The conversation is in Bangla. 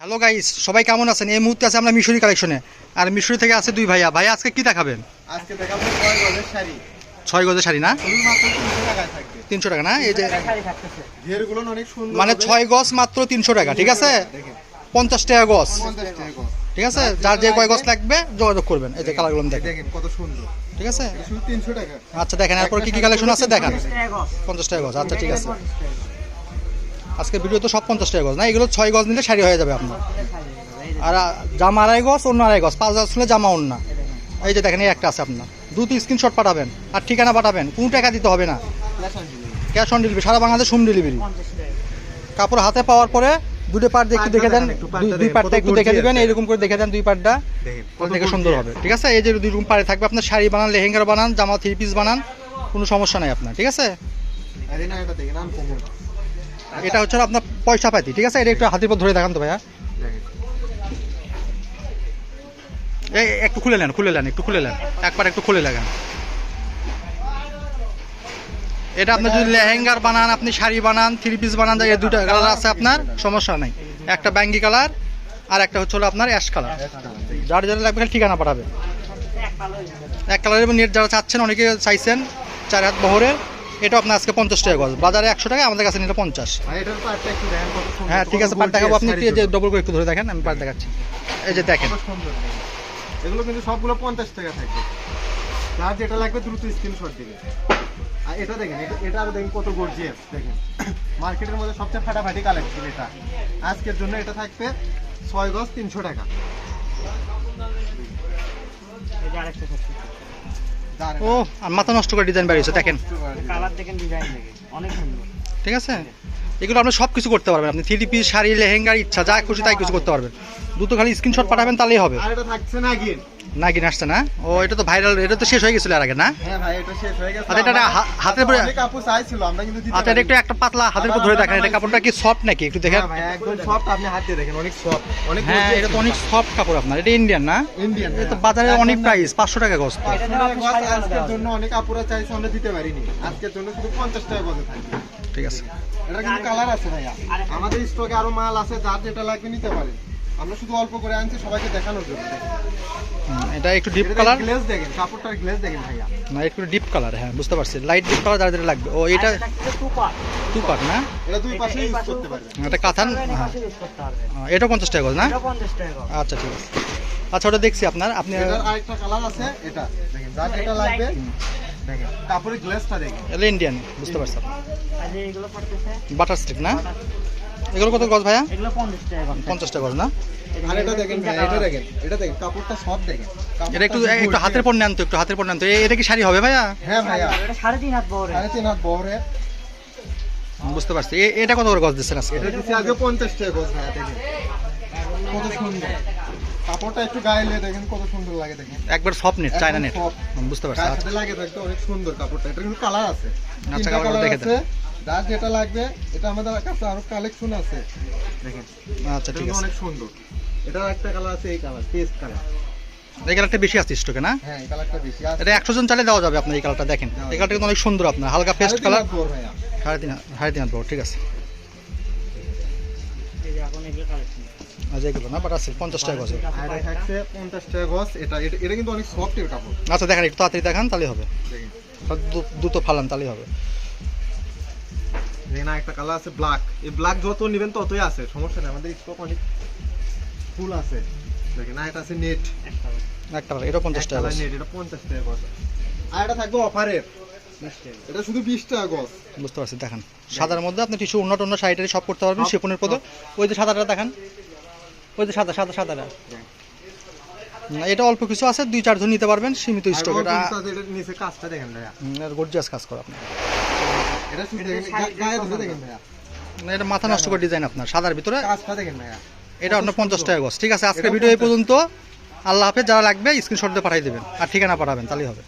হ্যালো গাইস সবাই কেমন আছেন? এই মুহূর্তে আছে আমরা মিশরি কালেকশনে আর মিশরি থেকে আছে দুই ভাইয়া। ভাইয়া আজকে কি দেখাবেন? আজকে দেখাবো ছয় গজের শাড়ি। ছয় গজের শাড়ি না? তিনশো টাকা না? এই যে ঘেরগুলো অনেক সুন্দর মানে ছয় গজ মাত্র তিনশো টাকা ঠিক আছে? পঞ্চাশ টাকা গজ। ঠিক আছে? যার যে কয় গজ লাগবে যোগাযোগ করবেন। এই যে কালারগুলো দেখেন। দেখেন কত সুন্দর। ঠিক আছে? আচ্ছা দেখেন এরপর কি কি কালেকশন আছে? দেখান। পঞ্চাশ টাকা গজ। আচ্ছা ঠিক আছে। আজকে ভিডিও তো সব পঞ্চাশ টাকা গজ, না? এগুলো ছয় গজ নিলে শাড়ি হয়ে যাবে আপনার। আর জামা আড়াই গজ, অন্য আড়াই গজ, পাঁচ গজ শুনে জামা অন্য এই যে দেখেন, এই একটা আছে আপনার। দুটো স্ক্রিনশট পাঠাবেন, আর ঠিকানা পাঠাবেন, কোনো টাকা দিতে হবে না। ক্যাশ অন ডেলিভারি সারা বাংলাদেশ হোম ডেলিভারি কাপড় হাতে পাওয়ার পরে দুটো পার্ট একটু দেখে দেন, দুই- পার্টটা একটু দেখে দেবেন এইরকম করে দেখে দেন দুই পার্টটা। দেখে সুন্দর হবে, ঠিক আছে? এই যে দুই রুম পারে থাকবে, আপনার শাড়ি বানান, লেহেঙ্গার বানান, জামা থ্রি পিস বানান, কোনো সমস্যা নাই আপনার, ঠিক আছে? এটা হচ্ছে আপনার পয়সা পাতি, ঠিক আছে? এটা একটু হাতের পর ধরে দেখান তো ভাইয়া। এই একটু খুলে নেন খুলে নেন, একটু খুলে নেন। একবার একটু খুলে লাগান এটা আপনি যদি লেহেঙ্গার বানান, আপনি শাড়ি বানান থ্রি পিস বানান, এই দুটো কালার আছে আপনার, সমস্যা নাই। একটা ব্যাঙ্গি কালার আর একটা হচ্ছে হলো আপনার অ্যাশ কালার যার যারা লাগবে ঠিকানা পাঠাবে। এক কালারের নেট যারা চাচ্ছেন, অনেকে চাইছেন, চার হাত বহরের। এটা আপনার আজকে পঞ্চাশ টাকা গজ। বাজারে একশো টাকা আমাদের কাছে নিলে পঞ্চাশ। আর হ্যাঁ ঠিক আছে পাট দেখাবো আপনি যে ডবল করে একটু ধরে দেখেন আমি পাট দেখাচ্ছি। এই যে দেখেন। এগুলো কিন্তু সবগুলো পঞ্চাশ টাকা থাকবে। যার যেটা লাগবে দ্রুত স্ক্রিনশট দিবে। আর এটা দেখেন এটা এটা আরও দেখেন কত গর্জিয়াস দেখেন। মার্কেটের মধ্যে সবচেয়ে ফাটাফাটি কালেকশন এটা। আজকের জন্য এটা থাকবে ছয় গজ তিনশো টাকা। ও আর মাথা নষ্ট করে ডিজাইন বেরিয়েছে দেখেন। কালার দেখেন ডিজাইন দেখেন। অনেক সুন্দর। ঠিক আছে? এগুলো আপনি সব কিছু করতে পারবেন। আপনি থ্রি পিস শাড়ি লেহেঙ্গার ইচ্ছা যা খুশি তাই কিছু করতে পারবেন। দুটো খালি স্ক্রিনশট পাঠাবেন তাহলেই হবে। আর এটা থাকছে না গিন না কিনে আসছে না? ও এটা তো ভাইরাল এটা তো শেষ হয়ে গেছিল এর আগে না? হ্যাঁ ভাই এটা শেষ হয়ে গেছে। আচ্ছা, এটা হাতের উপরে- অনেক আপু চাইছিল আমরা কিন্তু দিতে আচ্ছা একটু একটা পাতলা হাতের উপর ধরে দেখেন এটা কাপড়টা কি সফট নাকি? একটু দেখেন। হ্যাঁ ভাই একদম সফট আপনি হাত দিয়ে দেখেন অনেক সফট অনেক হ্যাঁ এটা তো অনেক সফট কাপড় আপনার এটা ইন্ডিয়ান না? ইন্ডিয়ান এটা বাজারে অনেক প্রাইস পাঁচশো টাকা আলাদা আজকের জন্য অনেক আপুরা চাইছে আমরা দিতে পারিনি। আজকের জন্য শুধু পঞ্চাশ টাকা গজে থাকবে। ঠিক আছে। এটা কিন্তু কালার আছে ভাইয়া। আমাদের স্টকে আরও মাল আছে যার যেটা লাগবে নিতে পারে আমরা শুধু অল্প করে আনছি সবাইকে দেখানোর জন্য। এটা একটু ডিপ কালার গ্লেজ দেখেন কাপড়টার গ্লেজ দেখেন ভাইয়া। না একটু ডিপ কালার হ্যাঁ বুঝতে পারছি। লাইট ডিপ কালার যাদের লাগবে। ও এটা এটা two টু পার্ট না? এটা দুই পাশে ইউজ আচ্ছা। করতে পারবেন। এটা কাতান পারবেন, এই হ্যাঁ করতে পারবেন। এটা পঞ্চাশ টাকা গজ না? এটা 50 টাকা করে। আচ্ছা ঠিক আছে। আচ্ছা ওটা দেখছি আপনার। আপনি এটার আরেকটা কালার আছে এটা। দেখেন যার যেটা লাগবে দেখেন কাপড়ের গ্লেজটা দেখেন। এটা ইন্ডিয়ান বুঝতে পারছি। আপনি আর এগুলো পড়তেছে, বাটার স্টিক না? এগুলো কত গজ ভাইয়া? এগুলো 50 টাকা করে। পঞ্চাশ টাকা গজ না? আর এটা দেখেন ভাই, এটা দেখেন এটা দেখেন কাপড়টা সব দেখেন। এটা একটু একটু হাতের পর নেন তো একটু হাতের পর নেন তো এটা কি শাড়ি হবে ভাইয়া? হ্যাঁ ভাইয়া। এটা সাড়ে তিন হাত বহরে। সাড়ে তিন হাত বহরে বুঝতে পারছি। এ- এটা কত করে গজ দিচ্ছেন আজকে? এটা দিচ্ছি আগে পঞ্চাশ টাকা গজ ভাইয়া দেখেন। কত সুন্দর। কাপড়টা একটু গায়ে নিয়ে দেখেন কত সুন্দর লাগে দেখেন। একবার সফট নেট চায়না নেট বুঝতে পারছি। আচ্ছা সাথে লাগে থাকতে অনেক সুন্দর কাপড়টা। এটা কিন্তু কালার আছে। আচ্ছা, কালার দেখে যার যেটা লাগবে এটা আমাদের কাছে আরও কালেকশন আছে। দেখেন। আচ্ছা ঠিক আছে। অনেক সুন্দর। এটার একটা কালার আছে এই কালার পেস্ট কালার এই কালারটা বেশি আছে স্টকে না? হ্যাঁ এই কালারটা বেশি আছে। এটা একশো জন চালে দেওয়া যাবে আপনার এই কালারটা দেখেন। এই কালারটা কিন্তু অনেক সুন্দর আপনার হালকা পেস্ট কালার সাড়ে তিন সাড়ে তিন হাত ঠিক আছে। এখন এগুলো collection। বাট আছে পঞ্চাশ টাকা গজ। আর থাকছে পঞ্চাশ টাকা গজ। এটা এটা- কিন্তু অনেক কাপড়। আচ্ছা দেখেন একটু তাড়াতাড়ি দেখান তাহলে হবে। দুটো ফালান হবে। একটা কালার আছে ব্ল্যাক এই ব্ল্যাক যত নেবেন ততই আছে সমস্যা নেই। আমাদের স্টক অনেক ফুল আছে। দেখেন না এটা আছে নেট এক কালার এটা পঞ্চাশ টাকা নেট এটা পঞ্চাশ টাকা গজ। আর এটা থাকবে অফারের এটা শুধু বিশ টাকা গজ। বুঝতে পারছি দেখেন। সাদার মধ্যে আপনি টিস্যু উন্নত অন্য সাইডে সব করতে পারবেন শিপনের পদে ওই যে সাদাটা দেখান। ওই যে সাদা সাদা সাদাটা না, এটা অল্প কিছু আছে দুই চারজন নিতে পারবেন সীমিত স্টক এটা নিচে কাজটা দেখেন ভাইয়া। গর্জিয়াস কাজ করে আপনার। এটা দেখেন ভাইয়া। না, এটা মাথা নষ্ট করে ডিজাইন আপনার সাদার ভিতরে। কাজটা দেখেন ভাইয়া। এটা আপনার পঞ্চাশ টাকা গজ ঠিক আছে? আজকে ভিডিও এই পর্যন্ত। আল্লাহ হাফেজ যারা লাগবে স্ক্রিনশট দিয়ে পাঠিয়ে দেবেন। আর ঠিকানা পাঠাবেন তাহলেই হবে।